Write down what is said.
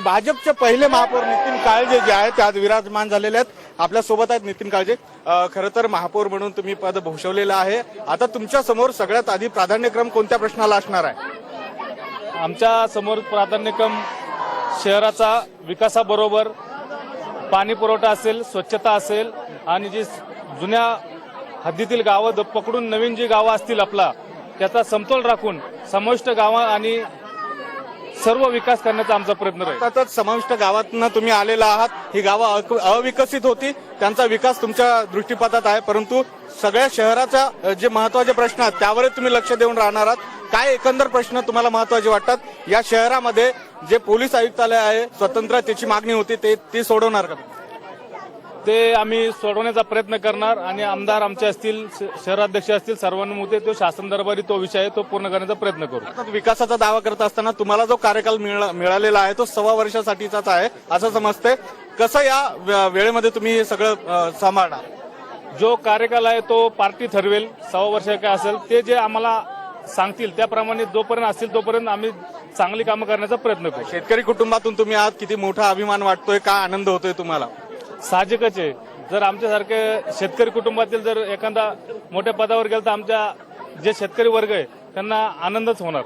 भाजपचे पहिले महापौर नितीन काळजे जे आहेत ते आज विराजमान झालेले आहेत. आपल्यासोबत आहेत नितीन काळजे. खरं तर महापौर म्हणून तुम्ही पद भूषवलेलं आहे. आता तुमच्यासमोर सगळ्यात आधी प्राधान्यक्रम कोणत्या प्रश्नाला असणार आहे? आमच्यासमोर प्राधान्यक्रम शहराचा विकासाबरोबर पाणी पुरवठा असेल स्वच्छता असेल आणि जी जुन्या हद्दीतील गावं पकडून नवीन जी गावं असतील आपला त्याचा समतोल राखून समाविष्ट गावं आणि सर्व विकास करण्याचा आमचा प्रयत्न राहील. अर्थातच समाविष्ट गावातनं तुम्ही आलेला आहात. ही गावं अक- अविकसित होती. त्यांचा विकास तुमच्या दृष्टीपथात आहे. परंतु सगळ्या शहराचा अ, जे महत्त्वाचे प्रश्न आहेत त्यावर तुम्ही लक्ष देऊन राहणार आहात. काय एकंदर प्रश्न तुम्हाला महत्त्वाचे वाटतात? या शहरामध्ये जे पोलीस आयुक्तालय आहे स्वतंत्र त्याची मागणी होती ते ती सोडवणार का ते आम्ही सोडवण्याचा प्रयत्न करणार आणि आमदार आमचे असतील शहराध्यक्ष असतील सर्वांनुमते तो शासन दरबारी तो विषय आहे तो पूर्ण करण्याचा प्रयत्न करू. विकासाचा दावा करत असताना तुम्हाला जो कार्यकाल मिळा- मिळालेला आहे तो सव्वा वर्षासाठीचाच आहे असं समजते. कसं या वेळेमध्ये तुम्ही हे सगळं सांभाळणार? जो कार्यकाल आहे तो पार्टी ठरवेल सव्वा वर्ष काय असेल ते जे आम्हाला सांगतील त्याप्रमाणे जोपर्यंत असतील तोपर्यंत आम्ही चांगली कामं करण्याचा प्रयत्न करू. शेतकरी कुटुंबातून तुम्ही आहात किती मोठा अभिमान वाटतोय काय आनंद होतोय तुम्हाला? साहजिकच आहे. जर आमच्यासारखे शेतकरी कुटुंबातील जर एखादा मोठ्या पदावर गेला तर आमच्या जे शेतकरी वर्ग आहे त्यांना आनंदच होणार.